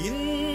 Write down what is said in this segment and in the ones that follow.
இந்த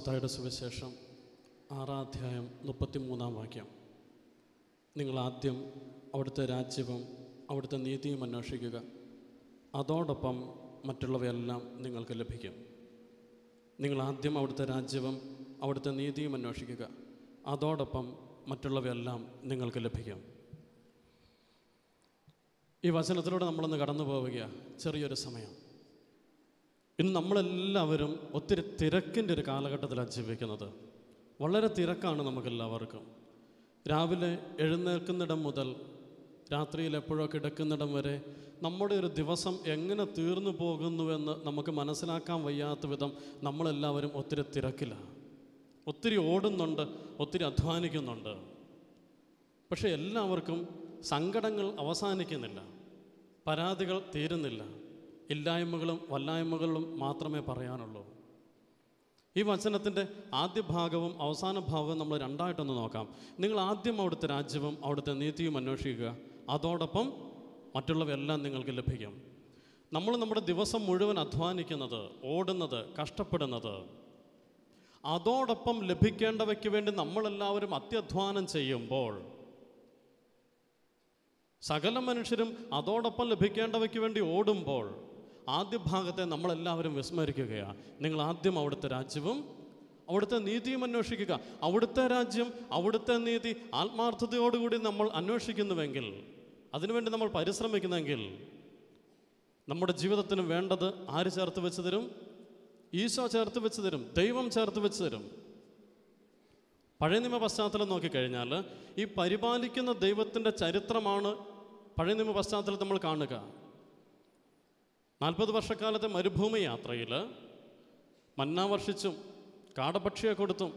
മത്തായുടെ സുവിശേഷം ആറാധ്യായം മുപ്പത്തിമൂന്നാം വാക്യം. നിങ്ങൾ ആദ്യം അവിടുത്തെ രാജ്യവും അവിടുത്തെ നീതിയും അന്വേഷിക്കുക. അതോടൊപ്പം മറ്റുള്ളവയെല്ലാം നിങ്ങൾക്ക് ലഭിക്കും. നിങ്ങൾ ആദ്യം അവിടുത്തെ രാജ്യവും അവിടുത്തെ നീതിയും അന്വേഷിക്കുക. അതോടൊപ്പം മറ്റുള്ളവയെല്ലാം നിങ്ങൾക്ക് ലഭിക്കും. ഈ വചനത്തിലൂടെ നമ്മളൊന്ന് കടന്നു പോവുകയാണ് ചെറിയൊരു സമയം. ഇന്ന് നമ്മളെല്ലാവരും ഒത്തിരി തിരക്കിന്റെ ഒരു കാലഘട്ടത്തിലാണ് ജീവിക്കുന്നത്. വളരെ തിരക്കാണ് നമുക്കെല്ലാവർക്കും. രാവിലെ എഴുന്നേൽക്കുന്നിടം മുതൽ രാത്രിയിൽ എപ്പോഴോ കിടക്കുന്നിടം വരെ നമ്മുടെ ഒരു ദിവസം എങ്ങനെ തീർന്നു പോകുന്നുവെന്ന് നമുക്ക് മനസ്സിലാക്കാൻ വയ്യാത്ത വിധം നമ്മളെല്ലാവരും ഒത്തിരി തിരക്കിലാണ്. ഒത്തിരി ഓടുന്നുണ്ട് ഒത്തിരി അധ്വാനിക്കുന്നുണ്ട്. പക്ഷേ എല്ലാവർക്കും സങ്കടങ്ങൾ അവസാനിക്കുന്നില്ല. പരാതികൾ തീരുന്നില്ല. ഇല്ലായ്മകളും വല്ലായ്മകളും മാത്രമേ പറയാനുള്ളൂ. ഈ വചനത്തിന്റെ ആദ്യ ഭാഗവും അവസാന ഭാഗവും നമ്മൾ രണ്ടായിട്ടൊന്ന് നോക്കാം. നിങ്ങൾ ആദ്യം അവിടുത്തെ രാജ്യവും അവിടുത്തെ നീതിയും അന്വേഷിക്കുക. അതോടൊപ്പം മറ്റുള്ളവയെല്ലാം നിങ്ങൾക്ക് ലഭിക്കും. നമ്മൾ നമ്മുടെ ദിവസം മുഴുവൻ അധ്വാനിക്കുന്നത് ഓടുന്നത് കഷ്ടപ്പെടുന്നത് അതോടൊപ്പം ലഭിക്കേണ്ടവയ്ക്ക് വേണ്ടി നമ്മളെല്ലാവരും അത്യധ്വാനം ചെയ്യുമ്പോൾ സകല മനുഷ്യരും അതോടൊപ്പം ലഭിക്കേണ്ടവയ്ക്ക് വേണ്ടി ഓടുമ്പോൾ ആദ്യ ഭാഗത്തെ നമ്മളെല്ലാവരും വിസ്മരിക്കുകയാണ് നിങ്ങൾ ആദ്യം അവിടുത്തെ രാജ്യവും അവിടുത്തെ നീതിയും അന്വേഷിക്കുക. അവിടുത്തെ രാജ്യം അവിടുത്തെ നീതി ആത്മാർത്ഥതയോടുകൂടി നമ്മൾ അന്വേഷിക്കുന്നുവെങ്കിൽ അതിനുവേണ്ടി നമ്മൾ പരിശ്രമിക്കുന്നെങ്കിൽ നമ്മുടെ ജീവിതത്തിന് വേണ്ടത് ആര് ചേർത്ത് വെച്ച് തരും? ഈശോ ചേർത്ത് വെച്ച് തരും. ദൈവം ചേർത്ത് വെച്ച് തരും. പഴയ നിയമ പശ്ചാത്തലം നോക്കിക്കഴിഞ്ഞാൽ ഈ പരിപാലിക്കുന്ന ദൈവത്തിന്റെ ചരിത്രമാണ് പഴയ നിയമ പശ്ചാത്തലത്തിൽ നമ്മൾ കാണുക. നാൽപ്പത് വർഷക്കാലത്തെ മരുഭൂമി യാത്രയിൽ മന്ന വർഷിച്ചും കാടപക്ഷിയെ കൊടുത്തും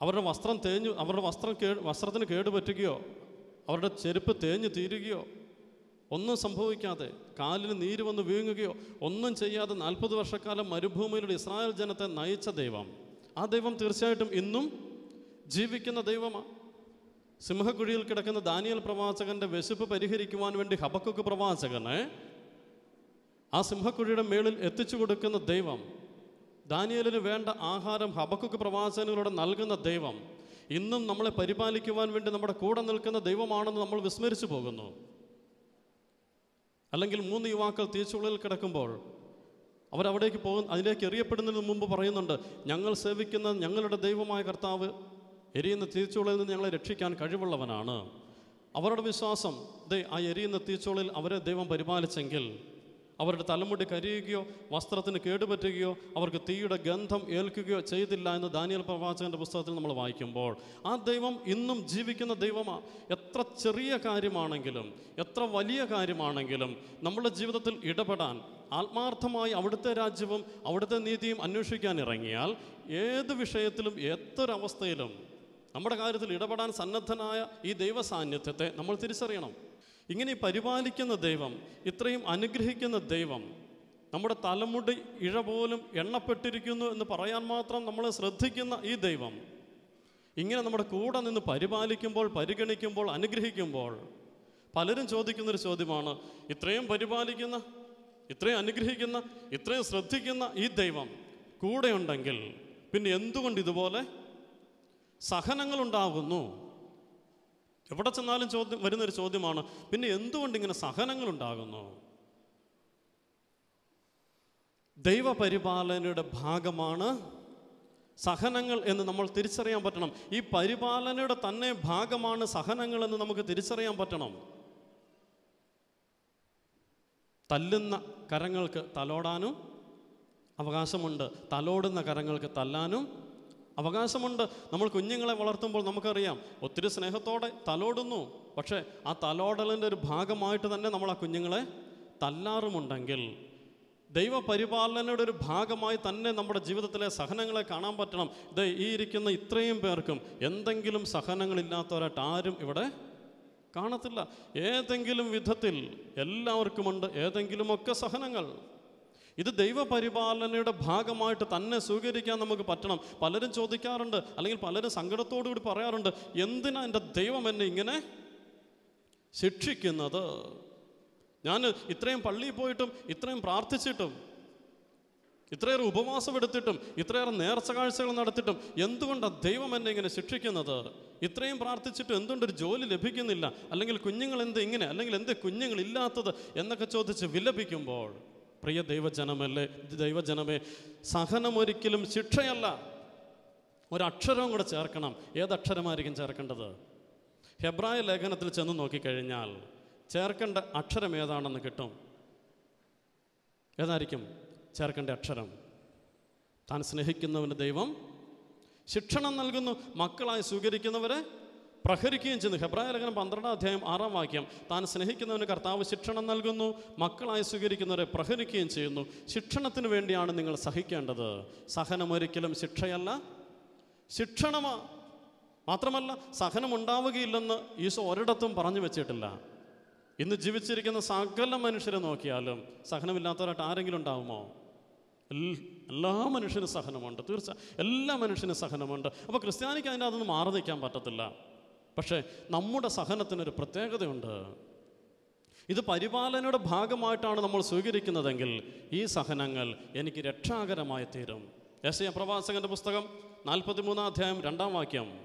അവരുടെ വസ്ത്രം തേഞ്ഞു അവരുടെ വസ്ത്രം കേ വസ്ത്രത്തിന് കേടുപറ്റുകയോ അവരുടെ ചെരുപ്പ് തേഞ്ഞു തീരുകയോ ഒന്നും സംഭവിക്കാതെ കാലിന് നീര് വന്ന് വീങ്ങുകയോ ഒന്നും ചെയ്യാതെ നാൽപ്പത് വർഷക്കാലം മരുഭൂമിയിലൂടെ ഇസ്രായേൽ ജനത്തെ നയിച്ച ദൈവം. ആ ദൈവം തീർച്ചയായിട്ടും ഇന്നും ജീവിക്കുന്ന ദൈവമാണ് സിംഹക്കുഴിയിൽ കിടക്കുന്ന ദാനിയൽ പ്രവാചകന്റെ വിശപ്പ് പരിഹരിക്കുവാൻ വേണ്ടി ഹബക്കുക്ക് പ്രവാചകനെ ആ സിംഹക്കുഴിയുടെ മേളിൽ എത്തിച്ചു കൊടുക്കുന്ന ദൈവം ദാനിയലിന് വേണ്ട ആഹാരം ഹബക്കുക്ക് പ്രവാചകനിലൂടെ നൽകുന്ന ദൈവം ഇന്നും നമ്മളെ പരിപാലിക്കുവാൻ വേണ്ടി നമ്മുടെ കൂടെ നിൽക്കുന്ന ദൈവമാണെന്ന് നമ്മൾ വിസ്മരിച്ചു പോകുന്നു. അല്ലെങ്കിൽ മൂന്ന് യുവാക്കൾ തീച്ചുള്ളിൽ കിടക്കുമ്പോൾ അവരവിടേക്ക് പോകുന്ന അതിലേക്ക് എറിയപ്പെടുന്നതിന് മുമ്പ് പറയുന്നുണ്ട് ഞങ്ങൾ സേവിക്കുന്ന ഞങ്ങളുടെ ദൈവമായ കർത്താവ് എരിയുന്ന തീച്ചുള്ളിൽ നിന്ന് ഞങ്ങളെ രക്ഷിക്കാൻ കഴിവുള്ളവനാണ്. അവരുടെ വിശ്വാസം ദേ ആ എരിയുന്ന തീച്ചുള്ളിൽ അവരെ ദൈവം പരിപാലിച്ചെങ്കിൽ അവരുടെ തലമുടി കരിയുകയോ വസ്ത്രത്തിന് കേടുപറ്റുകയോ അവർക്ക് തീയുടെ ഗന്ധം ഏൽക്കുകയോ ചെയ്തില്ല എന്ന് ദാനിയൽ പ്രവാചകന്റെ പുസ്തകത്തിൽ നമ്മൾ വായിക്കുമ്പോൾ ആ ദൈവം ഇന്നും ജീവിക്കുന്ന ദൈവമാണ് എത്ര ചെറിയ കാര്യമാണെങ്കിലും എത്ര വലിയ കാര്യമാണെങ്കിലും നമ്മുടെ ജീവിതത്തിൽ ഇടപെടാൻ ആത്മാർത്ഥമായി അവിടുത്തെ രാജ്യവും അവിടുത്തെ നീതിയും അന്വേഷിക്കാൻ ഇറങ്ങിയാൽ ഏത് വിഷയത്തിലും എത്തൊരവസ്ഥയിലും നമ്മുടെ കാര്യത്തിൽ ഇടപെടാൻ സന്നദ്ധനായ ഈ ദൈവ സാന്നിധ്യത്തെ നമ്മൾ തിരിച്ചറിയണം. ഇങ്ങനെ പരിപാലിക്കുന്ന ദൈവം ഇത്രയും അനുഗ്രഹിക്കുന്ന ദൈവം നമ്മുടെ തലമുടി ഇഴ പോലും എണ്ണപ്പെട്ടിരിക്കുന്നു എന്ന് പറയാൻ മാത്രം നമ്മൾ ശ്രദ്ധിക്കുന്ന ഈ ദൈവം ഇങ്ങനെ നമ്മുടെ കൂടെ നിന്ന് പരിപാലിക്കുമ്പോൾ പരിഗണിക്കുമ്പോൾ അനുഗ്രഹിക്കുമ്പോൾ പലരും ചോദിക്കുന്നൊരു ചോദ്യമാണ് ഇത്രയും പരിപാലിക്കുന്ന ഇത്രയും അനുഗ്രഹിക്കുന്ന ഇത്രയും ശ്രദ്ധിക്കുന്ന ഈ ദൈവം കൂടെയുണ്ടെങ്കിൽ പിന്നെ എന്തുകൊണ്ട് ഇതുപോലെ സഹനങ്ങളുണ്ടാകുന്നു. എവിടെ ചെന്നാലും ചോദ്യം വരുന്നൊരു ചോദ്യമാണ് പിന്നെ എന്തുകൊണ്ട് ഇങ്ങനെ സഹനങ്ങളുണ്ടാകുന്നു? ദൈവപരിപാലനയുടെ ഭാഗമാണ് സഹനങ്ങൾ എന്ന് നമ്മൾ തിരിച്ചറിയാൻ പറ്റണം. ഈ പരിപാലനയുടെ തന്നെ ഭാഗമാണ് സഹനങ്ങൾ എന്ന് നമുക്ക് തിരിച്ചറിയാൻ പറ്റണം. തല്ലുന്ന കരങ്ങൾക്ക് തലോടാനും അവകാശമുണ്ട്. തലോടുന്ന കരങ്ങൾക്ക് തല്ലാനും അവകാശമുണ്ട്. നമ്മൾ കുഞ്ഞുങ്ങളെ വളർത്തുമ്പോൾ നമുക്കറിയാം ഒത്തിരി സ്നേഹത്തോടെ തലോടുന്നു. പക്ഷേ ആ തലോടലിന്റെ ഒരു ഭാഗമായിട്ട് തന്നെ നമ്മൾ ആ കുഞ്ഞുങ്ങളെ തല്ലാറുമുണ്ടെങ്കിൽ ദൈവപരിപാലനയുടെ ഒരു ഭാഗമായി തന്നെ നമ്മുടെ ജീവിതത്തിലെ സഹനങ്ങളെ കാണാൻ പറ്റണം. ഇത് ഈ ഇരിക്കുന്ന ഇത്രയും പേർക്കും എന്തെങ്കിലും സഹനങ്ങളില്ലാത്തവരായിട്ട് ആരും ഇവിടെ കാണത്തില്ല. ഏതെങ്കിലും വിധത്തിൽ എല്ലാവർക്കുമുണ്ട് ഏതെങ്കിലുമൊക്കെ സഹനങ്ങൾ. ഇത് ദൈവപരിപാലനയുടെ ഭാഗമായിട്ട് തന്നെ സ്വീകരിക്കാൻ നമുക്ക് പറ്റണം. പലരും ചോദിക്കാറുണ്ട് അല്ലെങ്കിൽ പലരും സങ്കടത്തോടു കൂടി പറയാറുണ്ട് എന്തിനാ എന്റെ ദൈവം എന്നെ ഇങ്ങനെ ശിക്ഷിക്കുന്നത്? ഞാൻ ഇത്രയും പള്ളിയിൽ പോയിട്ടും ഇത്രയും പ്രാർത്ഥിച്ചിട്ടും ഇത്രയേറെ ഉപവാസം എടുത്തിട്ടും ഇത്രയേറെ നേർച്ച കാഴ്ചകൾ നടത്തിയിട്ടും എന്തുകൊണ്ടാണ് ദൈവം എന്നെ ഇങ്ങനെ ശിക്ഷിക്കുന്നത്? ഇത്രയും പ്രാർത്ഥിച്ചിട്ടും എന്തുകൊണ്ടൊരു ജോലി ലഭിക്കുന്നില്ല? അല്ലെങ്കിൽ കുഞ്ഞുങ്ങൾ എന്ത് ഇങ്ങനെ അല്ലെങ്കിൽ എന്ത് കുഞ്ഞുങ്ങളില്ലാത്തത് എന്നൊക്കെ ചോദിച്ച് വിലപിക്കുമ്പോൾ പ്രിയ ദൈവജനമല്ലേ? ദൈവജനമേ സഹനം ഒരിക്കലും ശിക്ഷയല്ല. ഒരക്ഷരവും കൂടെ ചേർക്കണം. ഏതക്ഷരമായിരിക്കും ചേർക്കേണ്ടത്? ഹെബ്രായ ലേഖനത്തിൽ ചെന്ന് നോക്കിക്കഴിഞ്ഞാൽ ചേർക്കേണ്ട അക്ഷരം ഏതാണെന്ന് കിട്ടും. ഏതായിരിക്കും? ചേർക്കേണ്ട അക്ഷരം. താൻ സ്നേഹിക്കുന്നവന് ദൈവം ശിക്ഷണം നൽകുന്നു. മക്കളായി സ്വീകരിക്കുന്നവരെ പ്രഹരിക്കുകയും ചെയ്യുന്നു ഹെബ്രായ ലേഖനം പന്ത്രണ്ടാം അധ്യായം ആറാം വാക്യം താൻ സ്നേഹിക്കുന്നവന് കർത്താവ് ശിക്ഷണം നൽകുന്നു മക്കളായി സ്വീകരിക്കുന്നവരെ പ്രഹരിക്കുകയും ചെയ്യുന്നു. ശിക്ഷണത്തിന് വേണ്ടിയാണ് നിങ്ങൾ സഹിക്കേണ്ടത്. സഹനം ഒരിക്കലും ശിക്ഷയല്ല ശിക്ഷണമാ. മാത്രമല്ല സഹനം ഉണ്ടാവുകയില്ലെന്ന് ഈശോ ഒരിടത്തും പറഞ്ഞു വെച്ചിട്ടില്ല. ഇന്ന് ജീവിച്ചിരിക്കുന്ന സകല മനുഷ്യരെ നോക്കിയാലും സഹനമില്ലാത്തവരായിട്ട് ആരെങ്കിലും ഉണ്ടാവുമോ? എല്ലാ മനുഷ്യനും സഹനമുണ്ട്. തീർച്ച എല്ലാ മനുഷ്യനും സഹനമുണ്ട്. അപ്പോൾ ക്രിസ്ത്യാനിക്ക് അതിന്റെ അതൊന്നും മാറി നിൽക്കാൻ പറ്റത്തില്ല. പക്ഷേ നമ്മുടെ സഹനത്തിനൊരു പ്രത്യേകതയുണ്ട്. ഇത് പരിപാലനയുടെ ഭാഗമായിട്ടാണ് നമ്മൾ സ്വീകരിക്കുന്നതെങ്കിൽ ഈ സഹനങ്ങൾ എനിക്ക് രക്ഷാകരമായി തീരും. എസ് എ പ്രവാചകന്റെ പുസ്തകം നാൽപ്പത്തിമൂന്നാം അധ്യായം രണ്ടാം വാക്യം.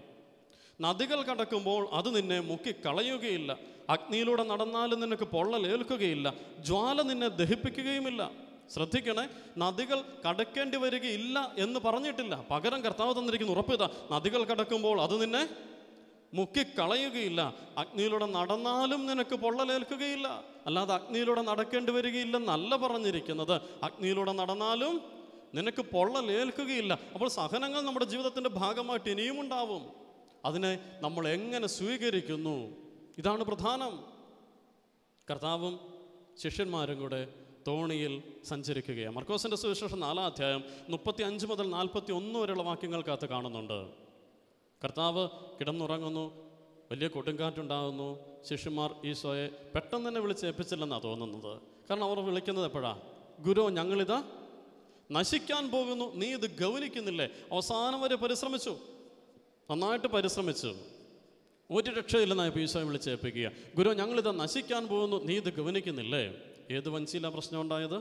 നദികൾ കടക്കുമ്പോൾ അത് നിന്നെ മുക്കിക്കളയുകയില്ല. അഗ്നിയിലൂടെ നടന്നാലും നിനക്ക് പൊള്ളലേൽക്കുകയില്ല. ജ്വാല നിന്നെ ദഹിപ്പിക്കുകയുമില്ല. ശ്രദ്ധിക്കണേ നദികൾ കടക്കേണ്ടി വരികയില്ല എന്ന് പറഞ്ഞിട്ടില്ല. പകരം കർത്താവ് തന്നിരിക്കുന്ന ഉറപ്പിത നദികൾ കടക്കുമ്പോൾ അത് നിന്നെ മുക്കിക്കളയുകയില്ല. അഗ്നിയിലൂടെ നടന്നാലും നിനക്ക് പൊള്ളലേൽക്കുകയില്ല. അല്ലാതെ അഗ്നിയിലൂടെ നടക്കേണ്ടി വരികയില്ലെന്നല്ല പറഞ്ഞിരിക്കുന്നത്. അഗ്നിയിലൂടെ നടന്നാലും നിനക്ക് പൊള്ളലേൽക്കുകയില്ല. അപ്പോൾ സഹനങ്ങൾ നമ്മുടെ ജീവിതത്തിന്റെ ഭാഗമായിട്ട് ഇനിയും ഉണ്ടാവും. അതിനെ നമ്മൾ എങ്ങനെ സ്വീകരിക്കുന്നു? ഇതാണ് പ്രധാനം. കർത്താവും ശിഷ്യന്മാരും കൂടെ തോണിയിൽ സഞ്ചരിക്കുകയാണ്. മർക്കോസിന്റെ സുവിശേഷം നാലാം അധ്യായം മുപ്പത്തി അഞ്ച് മുതൽ നാൽപ്പത്തി ഒന്ന് വരെയുള്ള വാക്യങ്ങൾക്കകത്ത് കാണുന്നുണ്ട്. കർത്താവ് കിടന്നുറങ്ങുന്നു വലിയ കൊടുങ്കാറ്റുണ്ടാകുന്നു ശിഷ്യന്മാർ ഈശോയെ പെട്ടെന്ന് തന്നെ വിളിച്ചേൽപ്പിച്ചില്ലെന്നാണ് തോന്നുന്നത്. കാരണം അവർ വിളിക്കുന്നത് എപ്പോഴാണ് ഗുരു ഞങ്ങളിത് നശിക്കാൻ പോകുന്നു നീ ഇത് ഗൗനിക്കുന്നില്ലേ? അവസാനം വരെ പരിശ്രമിച്ചു. നന്നായിട്ട് പരിശ്രമിച്ചു. ഒരു രക്ഷയില്ലെന്നായി ഈശോയെ വിളിച്ചേൽപ്പിക്കുക ഗുരു ഞങ്ങളിത് നശിക്കാൻ പോകുന്നു നീ ഇത് ഗവനിക്കുന്നില്ലേ ഏത് വഞ്ചിയിലാണ് പ്രശ്നം ഉണ്ടായത്?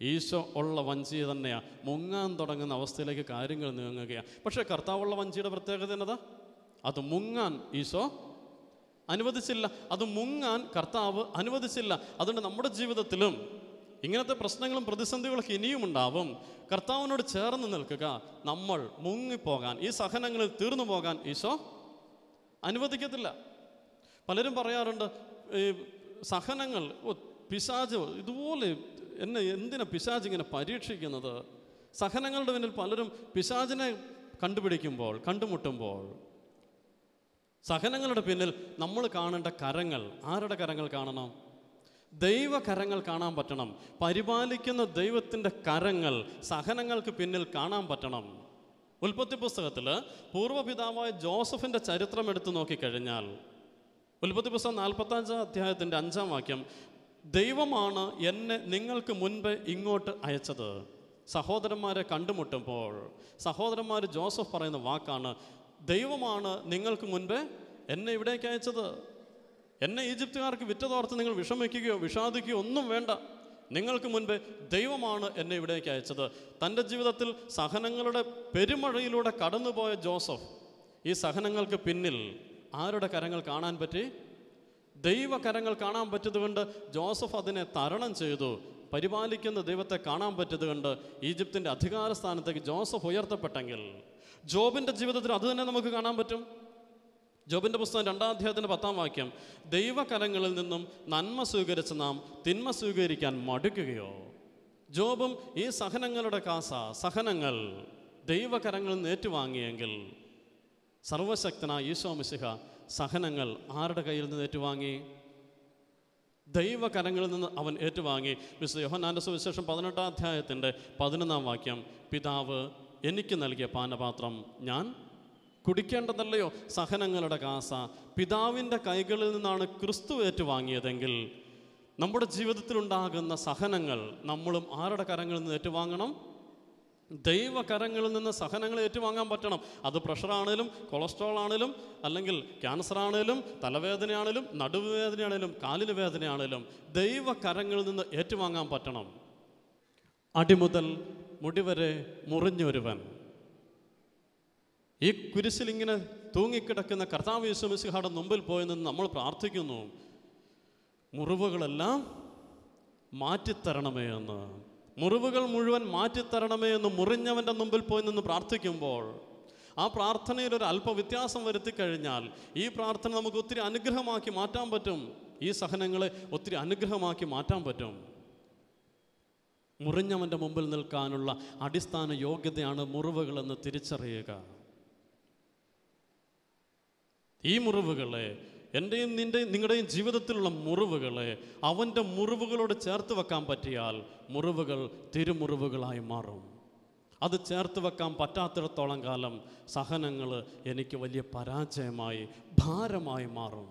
ഈശോ ഉള്ള വഞ്ചി തന്നെയാണ് മുങ്ങാൻ തുടങ്ങുന്ന അവസ്ഥയിലേക്ക് കാര്യങ്ങൾ നീങ്ങുകയാണ് പക്ഷേ കർത്താവുള്ള വഞ്ചിയുടെ പ്രത്യേകത എന്നതാ? അത് മുങ്ങാൻ ഈശോ അനുവദിച്ചില്ല. അത് മുങ്ങാൻ കർത്താവ് അനുവദിച്ചില്ല. അതുകൊണ്ട് നമ്മുടെ ജീവിതത്തിലും ഇങ്ങനത്തെ പ്രശ്നങ്ങളും പ്രതിസന്ധികളൊക്കെ ഇനിയും ഉണ്ടാവും. കർത്താവിനോട് ചേർന്ന് നിൽക്കുക. നമ്മൾ മുങ്ങിപ്പോകാൻ ഈ സഹനങ്ങളിൽ തീർന്നു പോകാൻ ഈശോ അനുവദിക്കത്തില്ല. പലരും പറയാറുണ്ട് ഈ സഹനങ്ങൾ പിശാജ് ഇതുപോലെ എന്നെ എന്തിനാ പിശാജ് ഇങ്ങനെ പരീക്ഷിക്കുന്നത്? സഹനങ്ങളുടെ പിന്നിൽ പലരും പിശാചിനെ കണ്ടുപിടിക്കുമ്പോൾ കണ്ടുമുട്ടുമ്പോൾ സഹനങ്ങളുടെ പിന്നിൽ നമ്മൾ കാണേണ്ട കരങ്ങൾ ആരുടെ കരങ്ങൾ കാണണം? ദൈവ കരങ്ങൾ കാണാൻ പറ്റണം. പരിപാലിക്കുന്ന ദൈവത്തിന്റെ കരങ്ങൾ സഹനങ്ങൾക്ക് പിന്നിൽ കാണാൻ പറ്റണം. ഉൽപ്പത്തി പുസ്തകത്തിൽ പൂർവപിതാവായ ജോസഫിന്റെ ചരിത്രം എടുത്തു നോക്കിക്കഴിഞ്ഞാൽ ഉൽപ്പത്തി പുസ്തകം നാൽപ്പത്തഞ്ചാം അധ്യായത്തിന്റെ അഞ്ചാം വാക്യം ദൈവമാണ് എന്നെ നിങ്ങൾക്ക് മുൻപ് ഇങ്ങോട്ട് അയച്ചത്. സഹോദരന്മാരെ കണ്ടുമുട്ടുമ്പോൾ സഹോദരന്മാർ ജോസഫ് പറയുന്ന വാക്കാണ് ദൈവമാണ് നിങ്ങൾക്ക് മുൻപ് എന്നെ ഇവിടേക്ക് അയച്ചത്. എന്നെ ഈജിപ്തുകാർക്ക് വിറ്റതോർത്ത് നിങ്ങൾ വിഷമിക്കുകയോ വിഷാദിക്കുകയോ ഒന്നും വേണ്ട. നിങ്ങൾക്ക് മുൻപ് ദൈവമാണ് എന്നെ ഇവിടേക്ക് അയച്ചത്. തന്റെ ജീവിതത്തിൽ സഹനങ്ങളുടെ പെരുമഴയിലൂടെ കടന്നുപോയ ജോസഫ് ഈ സഹനങ്ങൾക്ക് പിന്നിൽ ആരുടെ കരങ്ങൾ കാണാൻ പറ്റി? ദൈവകരങ്ങൾ കാണാൻ പറ്റതുകൊണ്ട് ജോസഫ് അതിനെ തരണം ചെയ്തു. പരിപാലിക്കുന്ന ദൈവത്തെ കാണാൻ പറ്റതുകൊണ്ട് ഈജിപ്തിന്റെ അധികാര സ്ഥാനത്തേക്ക് ജോസഫ് ഉയർത്തപ്പെട്ടെങ്കിൽ ജോബിന്റെ ജീവിതത്തിൽ അത് തന്നെ നമുക്ക് കാണാൻ പറ്റും. ജോബിന്റെ പുസ്തകം രണ്ടാം അധ്യായത്തിന്റെ പത്താം വാക്യം ദൈവകരങ്ങളിൽ നിന്നും നന്മ സ്വീകരിച്ച് നാം തിന്മ സ്വീകരിക്കാൻ മടുക്കുകയോ? ജോബും ഈ സഹനങ്ങളുടെ കാസ സഹനങ്ങൾ ദൈവകരങ്ങളിൽ നിന്ന് ഏറ്റുവാങ്ങിയെങ്കിൽ സർവശക്തനായ ഈശോ മിശിഹ സഹനങ്ങൾ ആരുടെ കയ്യിൽ നിന്ന് ഏറ്റുവാങ്ങി? ദൈവകരങ്ങളിൽ നിന്ന് അവൻ ഏറ്റുവാങ്ങി. മിസ്റ്റർ യോഹന്നാന്റെ സുവിശേഷം പതിനെട്ടാം അധ്യായത്തിന്റെ പതിനൊന്നാം വാക്യം പിതാവ് എനിക്ക് നൽകിയ പാനപാത്രം ഞാൻ കുടിക്കേണ്ടതല്ലയോ? സഹനങ്ങളുടെ കാസ പിതാവിന്റെ കൈകളിൽ നിന്നാണ് ക്രിസ്തു ഏറ്റുവാങ്ങിയതെങ്കിൽ നമ്മുടെ ജീവിതത്തിലുണ്ടാകുന്ന സഹനങ്ങൾ നമ്മളും ആരുടെ കരങ്ങളിൽ നിന്ന് ഏറ്റുവാങ്ങണം? ദൈവകരങ്ങളിൽ നിന്ന് സഹനങ്ങൾ ഏറ്റുവാങ്ങാൻ പറ്റണം. അത് പ്രഷറാണേലും കൊളസ്ട്രോൾ ആണേലും അല്ലെങ്കിൽ ക്യാൻസർ ആണേലും തലവേദനയാണേലും നടുവേദനയാണേലും കാലിന് വേദനയാണേലും ദൈവകരങ്ങളിൽ നിന്ന് ഏറ്റുവാങ്ങാൻ പറ്റണം. അടിമുതൽ മുടിവരെ മുറിഞ്ഞൊരുവൻ. ഈ കുരിശിൽ ഇങ്ങനെ തൂങ്ങിക്കിടക്കുന്ന കർത്താവ് യേശുമിസിഹാടെ മുമ്പിൽ പോയി നിന്ന് നമ്മൾ പ്രാർത്ഥിക്കുന്നു. മുറിവുകളെല്ലാം മാറ്റിത്തരണമേ എന്ന്. മുറിവുകൾ മുഴുവൻ മാറ്റിത്തരണമേ എന്ന് മുറിഞ്ഞവന്റെ മുമ്പിൽ പോയി നിന്ന് പ്രാർത്ഥിക്കുമ്പോൾ ആ പ്രാർത്ഥനയിൽ ഒരു അല്പ വ്യത്യാസം വരുത്തി കഴിഞ്ഞാൽ ഈ പ്രാർത്ഥന നമുക്ക് ഒത്തിരി അനുഗ്രഹമാക്കി മാറ്റാൻ പറ്റും. ഈ സഹനങ്ങളെ ഒത്തിരി അനുഗ്രഹമാക്കി മാറ്റാൻ പറ്റും. മുറിഞ്ഞവന്റെ മുമ്പിൽ നിൽക്കാനുള്ള അടിസ്ഥാന യോഗ്യതയാണ് മുറിവുകളെന്ന് തിരിച്ചറിയുക. ഈ മുറിവുകളെ എന്റെയും നിന്റെയും നിങ്ങളുടെയും ജീവിതത്തിലുള്ള മുറിവുകളെ അവന്റെ മുറിവുകളോട് ചേർത്ത് വെക്കാൻ പറ്റിയാൽ മുറിവുകൾ തിരുമുറിവുകളായി മാറും. അത് ചേർത്ത് വെക്കാൻ പറ്റാത്തിടത്തോളം കാലം സഹനങ്ങൾ എനിക്ക് വലിയ പരാജയമായി ഭാരമായി മാറും.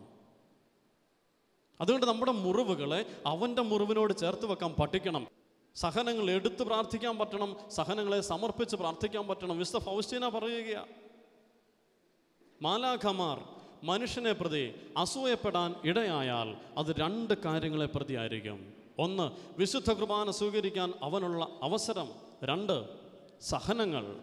അതുകൊണ്ട് നമ്മുടെ മുറിവുകളെ അവന്റെ മുറിവിനോട് ചേർത്ത് വെക്കാൻ പഠിക്കണം. സഹനങ്ങൾ എടുത്ത് പ്രാർത്ഥിക്കാൻ പറ്റണം സഹനങ്ങളെ സമർപ്പിച്ച് പ്രാർത്ഥിക്കാൻ പറ്റണം. വിശുദ്ധ ഫൗസ്റ്റീന പറയുകയാണ് മാലാഖമാർ മനുഷ്യനെ പ്രതി അസൂയപ്പെടാൻ ഇടയായാൽ അത് രണ്ട് കാര്യങ്ങളെ പ്രതിയായിരിക്കും. ഒന്ന് വിശുദ്ധ കുർബാന സ്വീകരിക്കാൻ അവനുള്ള അവസരം. രണ്ട് സഹനങ്ങൾ.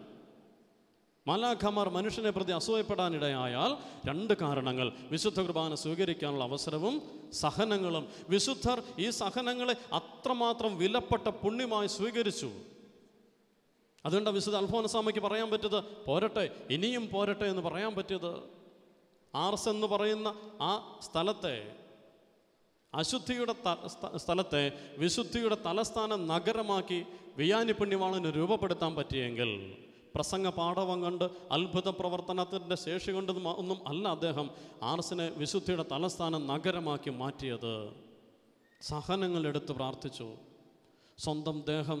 മാലാഖമാർ മനുഷ്യനെ പ്രതി അസൂയപ്പെടാനിടയായാൽ രണ്ട് കാരണങ്ങൾ. വിശുദ്ധ കുർബാന സ്വീകരിക്കാനുള്ള അവസരവും സഹനങ്ങളും. വിശുദ്ധർ ഈ സഹനങ്ങളെ അത്രമാത്രം വിലപ്പെട്ട പുണ്യമായി സ്വീകരിച്ചു. അതുകൊണ്ടാണ് വിശുദ്ധ അൽഫോനസാമയ്ക്ക് പറയാൻ പറ്റിയത് പോരട്ടെ ഇനിയും പോരട്ടെ എന്ന് പറയാൻ പറ്റിയത്. ആർസ് എന്ന് പറയുന്ന ആ സ്ഥലത്തെ അശുദ്ധിയുടെ സ്ഥലത്തെ വിശുദ്ധിയുടെ തലസ്ഥാന നഗരമാക്കി വിയാനി പുണ്യവാളിന് രൂപപ്പെടുത്താൻ പറ്റിയെങ്കിൽ പ്രസംഗ പാഠവം കണ്ട് അത്ഭുത പ്രവർത്തനത്തിന്റെ ശേഷി കൊണ്ട് ഒന്നും അല്ല അദ്ദേഹം ആർസിനെ വിശുദ്ധിയുടെ തലസ്ഥാന നഗരമാക്കി മാറ്റിയത്. സഹനങ്ങൾ എടുത്ത് പ്രാർത്ഥിച്ചു. സ്വന്തം ദേഹം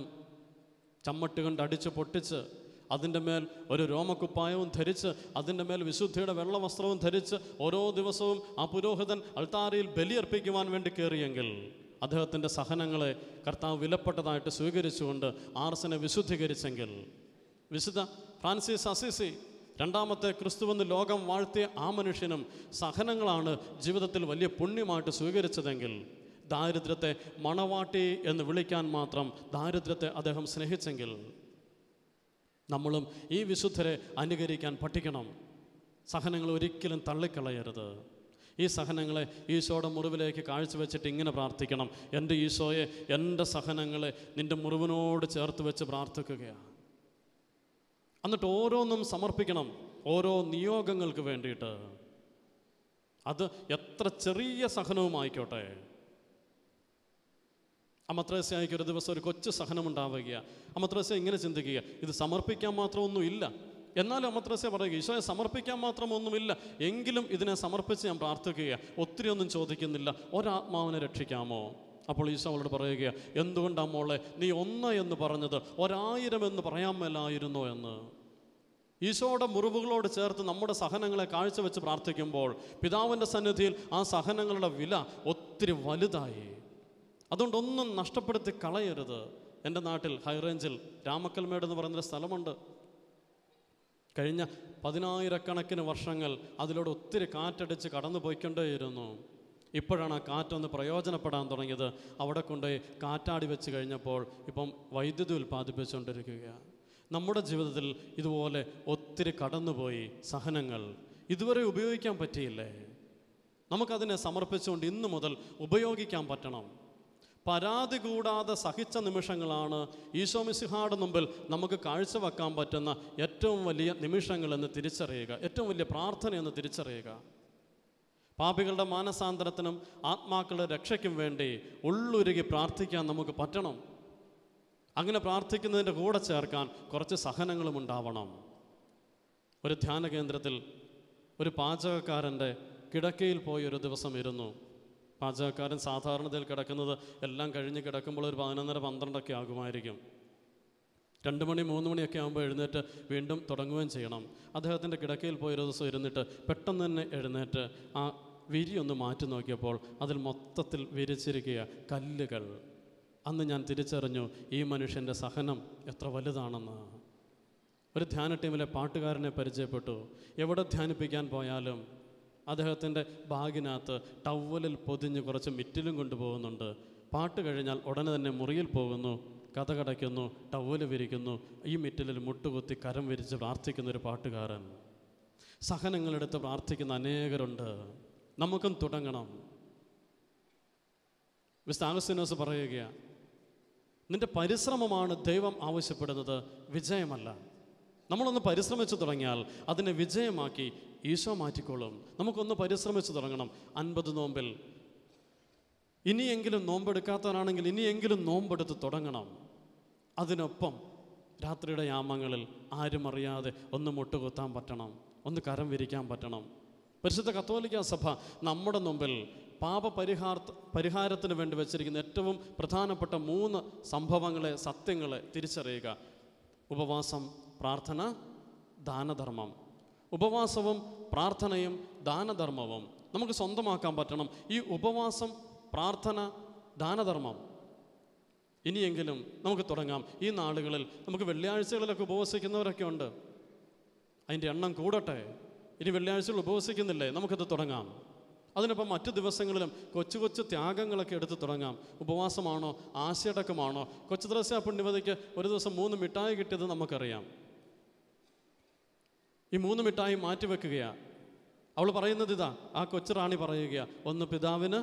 ചമ്മട്ട് കൊണ്ട് അടിച്ച് പൊട്ടിച്ച് അതിന്റെ മേൽ ഒരു രോമക്കുപ്പായവും ധരിച്ച് അതിന്റെ മേൽ വിശുദ്ധിയുടെ വെള്ളവസ്ത്രവും ധരിച്ച് ഓരോ ദിവസവും ആ പുരോഹിതൻ അൾത്താരയിൽ ബലിയർപ്പിക്കുവാൻ വേണ്ടി കയറിയെങ്കിൽ അദ്ദേഹത്തിന്റെ സഹനങ്ങളെ കർത്താവ് വിലപ്പെട്ടതായിട്ട് സ്വീകരിച്ചുകൊണ്ട് ആർസിനെ വിശുദ്ധീകരിച്ചെങ്കിൽ. വിശുദ്ധ ഫ്രാൻസിസ് അസിസി രണ്ടാമത്തെ ക്രിസ്തുവെന്ന് ലോകം വാഴ്ത്തിയ ആ മനുഷ്യനും സഹനങ്ങളാണ് ജീവിതത്തിൽ വലിയ പുണ്യമായിട്ട് സ്വീകരിച്ചതെങ്കിൽ ദാരിദ്ര്യത്തെ മണവാട്ടി എന്ന് വിളിക്കാൻ മാത്രം ദാരിദ്ര്യത്തെ അദ്ദേഹം സ്നേഹിച്ചെങ്കിൽ നമ്മളും ഈ വിശുദ്ധരെ അനുകരിക്കാൻ പഠിക്കണം. സഹനങ്ങൾ ഒരിക്കലും തള്ളിക്കളയരുത്. ഈ സഹനങ്ങളെ ഈശോയുടെ മുറിവിലേക്ക് കാഴ്ചവെച്ചിട്ട് ഇങ്ങനെ പ്രാർത്ഥിക്കണം. എന്റെ ഈശോയെ എന്റെ സഹനങ്ങളെ നിന്റെ മുറിവിനോട് ചേർത്ത് വെച്ച് പ്രാർത്ഥിക്കുകയാണ് എന്നിട്ട് ഓരോന്നും സമർപ്പിക്കണം ഓരോ നിയോഗങ്ങൾക്ക് വേണ്ടിയിട്ട്. അത് എത്ര ചെറിയ സഹനവുമായിക്കോട്ടെ. അമത്രേസ്യായിക്ക് ഒരു ദിവസം ഒരു കൊച്ചു സഹനമുണ്ടാവുക അമത്രസ്യ ഇങ്ങനെ ചിന്തിക്കുക ഇത് സമർപ്പിക്കാൻ മാത്രമൊന്നുമില്ല. എന്നാലും അമത്രസ്യ പറയുക ഈശോയെ സമർപ്പിക്കാൻ മാത്രമൊന്നുമില്ല. എങ്കിലും ഇതിനെ സമർപ്പിച്ച് ഞാൻ പ്രാർത്ഥിക്കുക ഒത്തിരി ഒന്നും ചോദിക്കുന്നില്ല. ഒരാത്മാവിനെ രക്ഷിക്കാമോ? അപ്പോൾ ഈശോ അവളോട് പറയുക എന്തുകൊണ്ടാ മോളെ നീ ഒന്ന് എന്ന് പറഞ്ഞത് ഒരായിരം എന്ന് പറയാൻ മേലായിരുന്നോ എന്ന്? ഈശോയുടെ മുറിവുകളോട് ചേർത്ത് നമ്മുടെ സഹനങ്ങളെ കാഴ്ചവെച്ച് പ്രാർത്ഥിക്കുമ്പോൾ പിതാവിന്റെ സന്നിധിയിൽ ആ സഹനങ്ങളുടെ വില ഒത്തിരി വലുതായി. അതുകൊണ്ട് ഒന്നും നഷ്ടപ്പെടുത്തി കളയരുത്. എന്റെ നാട്ടിൽ ഹൈറേഞ്ചിൽ രാമക്കൽമേട് എന്ന് പറയുന്നൊരു സ്ഥലമുണ്ട്. കഴിഞ്ഞ പതിനായിരക്കണക്കിന് വർഷങ്ങൾ അതിലൂടെ ഒത്തിരി കാറ്റടിച്ച് കടന്നു പോയിക്കൊണ്ടേയിരുന്നു ഇപ്പോഴാണ് ആ കാറ്റൊന്ന് പ്രയോജനപ്പെടാൻ തുടങ്ങിയത്. അവിടെ കൊണ്ടുപോയി കാറ്റാടി വെച്ച് കഴിഞ്ഞപ്പോൾ ഇപ്പം വൈദ്യുതി ഉൽപ്പാദിപ്പിച്ചുകൊണ്ടിരിക്കുകയാണ് നമ്മുടെ ജീവിതത്തിൽ ഇതുപോലെ ഒത്തിരി കടന്നുപോയി സഹനങ്ങൾ ഇതുവരെ ഉപയോഗിക്കാൻ പറ്റിയില്ലേ? നമുക്കതിനെ സമർപ്പിച്ചുകൊണ്ട് ഇന്നു മുതൽ ഉപയോഗിക്കാൻ പറ്റണം. പരാതി കൂടാതെ സഹിച്ച നിമിഷങ്ങളാണ് ഈശോ മിശിഹായുടെ മുമ്പിൽ നമുക്ക് കാഴ്ചവെക്കാൻ പറ്റുന്ന ഏറ്റവും വലിയ നിമിഷങ്ങളെന്ന് തിരിച്ചറിയുക ഏറ്റവും വലിയ പ്രാർത്ഥനയെന്ന് തിരിച്ചറിയുക. പാപികളുടെ മാനസാന്തരത്തിനും ആത്മാക്കളുടെ രക്ഷയ്ക്കും വേണ്ടി ഉള്ളുരുകി പ്രാർത്ഥിക്കാൻ നമുക്ക് പറ്റണം. അങ്ങനെ പ്രാർത്ഥിക്കുന്നതിന്റെ കൂടെ ചേർക്കാൻ കുറച്ച് സഹനങ്ങളും ഉണ്ടാവണം. ഒരു ധ്യാന കേന്ദ്രത്തിൽ ഒരു പാചകക്കാരന്റെ കിടക്കയിൽ പോയി ഒരു ദിവസം ഇരുന്നു. പാചകക്കാരൻ സാധാരണതയിൽ കിടക്കുന്നത് എല്ലാം കഴിഞ്ഞ് കിടക്കുമ്പോൾ ഒരു പതിനൊന്നര പന്ത്രണ്ടൊക്കെ ആകുമായിരിക്കും. രണ്ട് മണി മൂന്ന് മണിയൊക്കെ ആകുമ്പോൾ എഴുന്നേറ്റ് വീണ്ടും തുടങ്ങുകയും ചെയ്യണം. അദ്ദേഹത്തിന്റെ കിടക്കയിൽ പോയി ഒരു ദിവസം ഇരുന്നിട്ട് പെട്ടെന്ന് തന്നെ എഴുന്നേറ്റ് ആ വിരി ഒന്ന് മാറ്റി നോക്കിയപ്പോൾ അതിൽ മൊത്തത്തിൽ വിരിച്ചിരിക്കുക കല്ലുകൾ. അന്ന് ഞാൻ തിരിച്ചറിഞ്ഞു ഈ മനുഷ്യന്റെ സഹനം എത്ര വലുതാണെന്ന്. ഒരു ധ്യാന ടീമിലെ പാട്ടുകാരനെ പരിചയപ്പെട്ടു. എവിടെ ധ്യാനിപ്പിക്കാൻ പോയാലും അദ്ദേഹത്തിന്റെ ബാഗിനകത്ത് ടവലിൽ പൊതിഞ്ഞ് കുറച്ച് മിറ്റിലും കൊണ്ടുപോകുന്നുണ്ട്. പാട്ട് കഴിഞ്ഞാൽ ഉടനെ തന്നെ മുറിയിൽ പോകുന്നു കഥ കടയ്ക്കുന്നു ടവൽ വിരിക്കുന്നു ഈ മിറ്റിലിൽ മുട്ടുകുത്തി കരം വിരിച്ച് പ്രാർത്ഥിക്കുന്ന ഒരു പാട്ടുകാരൻ. സഹനങ്ങളെടുത്ത് പ്രാർത്ഥിക്കുന്ന അനേകരുണ്ട്. നമുക്കും തുടങ്ങണം. മിസ്റ്റർ ആഗസ്റ്റിനോസ് പറയുകയാണ് നിന്റെ പരിശ്രമമാണ് ദൈവം ആവശ്യപ്പെടുന്നത് വിജയമല്ല. നമ്മളൊന്ന് പരിശ്രമിച്ചു തുടങ്ങിയാൽ അതിനെ വിജയമാക്കി ഈശോ മാറ്റിക്കോളും. നമുക്കൊന്ന് പരിശ്രമിച്ചു തുടങ്ങണം. അൻപത് നോമ്പിൽ. ഇനിയെങ്കിലും നോമ്പെടുക്കാത്തവരാണെങ്കിൽ ഇനിയെങ്കിലും നോമ്പെടുത്ത് തുടങ്ങണം. അതിനൊപ്പം രാത്രിയുടെ യാമങ്ങളിൽ ആരും അറിയാതെ ഒന്ന് മുട്ടുകുത്താൻ പറ്റണം. ഒന്ന് കരം വിരിക്കാൻ പറ്റണം. പരിശുദ്ധ കത്തോലിക്ക സഭ നമ്മുടെ മുമ്പിൽ പാപപരിഹാര പരിഹാരത്തിന് വേണ്ടി വെച്ചിരിക്കുന്ന ഏറ്റവും പ്രധാനപ്പെട്ട മൂന്ന് സംഭവങ്ങളെ സത്യങ്ങളെ തിരിച്ചറിയുക. ഉപവാസം പ്രാർത്ഥന ദാനധർമ്മം. ഉപവാസവും പ്രാർത്ഥനയും ദാനധർമ്മവും നമുക്ക് സ്വന്തമാക്കാൻ പറ്റണം. ഈ ഉപവാസം പ്രാർത്ഥന ദാനധർമ്മം. ഇനിയെങ്കിലും നമുക്ക് തുടങ്ങാം. ഈ നാളുകളിൽ നമുക്ക് വെള്ളിയാഴ്ചകളിലൊക്കെ ഉപവസിക്കുന്നവരൊക്കെ ഉണ്ട്. അതിന്റെ എണ്ണം കൂടട്ടെ. ഇനി വെള്ളിയാഴ്ചകൾ ഉപവസിക്കുന്നില്ലേ? നമുക്കത് തുടങ്ങാം. അതിനൊപ്പം മറ്റു ദിവസങ്ങളിലും കൊച്ചു കൊച്ചു ത്യാഗങ്ങളൊക്കെ എടുത്ത് തുടങ്ങാം. ഉപവാസമാണോ? ആശയടക്കമാണോ? കൊച്ചു ദ്രസ്യ പുണ്യവതിക്ക് ഒരു ദിവസം മൂന്ന് മിഠായി കിട്ടിയത് നമുക്കറിയാം. ഈ മൂന്ന് മിഠായി മാറ്റിവെക്കുകയാണ് അവൾ പറയുന്നത് ഇതാ ആ കൊച്ചുറാണി പറയുകയാണ് പറയുക ഒന്ന് പിതാവിന്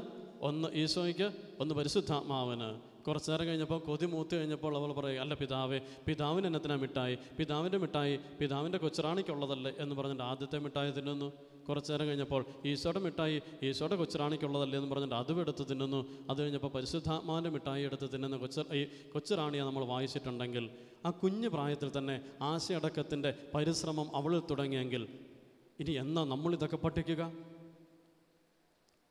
ഒന്ന് ഈശോയ്ക്ക് ഒന്ന് പരിശുദ്ധാത്മാവിന്. കുറച്ച് നേരം കഴിഞ്ഞപ്പോൾ കൊതി മൂത്ത് കഴിഞ്ഞപ്പോൾ അവൾ പറയുക അല്ല പിതാവേ പിതാവിന് എന്നത്തിനാ മിഠായി? പിതാവിന്റെ മിഠായി പിതാവിന്റെ കൊച്ചുറാണിക്കുള്ളതല്ലേ എന്ന് പറഞ്ഞിട്ട് ആദ്യത്തെ മിഠായി തിന്നുന്നു. കുറച്ച് നേരം കഴിഞ്ഞപ്പോൾ ഈശോയുടെ മിഠായി ഈശോയുടെ കൊച്ചുറാണിക്കുള്ളതല്ലേ എന്ന് പറഞ്ഞിട്ട് അതും എടുത്ത് തിന്നുന്നു. അത് കഴിഞ്ഞപ്പോൾ പരിശുദ്ധാത്മാവിന്റെ മിഠായി എടുത്ത് തിന്നുന്ന കൊച്ചു ഈ കൊച്ചുറാണിയെ നമ്മൾ വായിച്ചിട്ടുണ്ടെങ്കിൽ ആ കുഞ്ഞു പ്രായത്തിൽ തന്നെ ആശയടക്കത്തിന്റെ പരിശ്രമം അവളിൽ തുടങ്ങിയെങ്കിൽ ഇനി എന്നാ നമ്മളിതൊക്കെ പഠിക്കുക?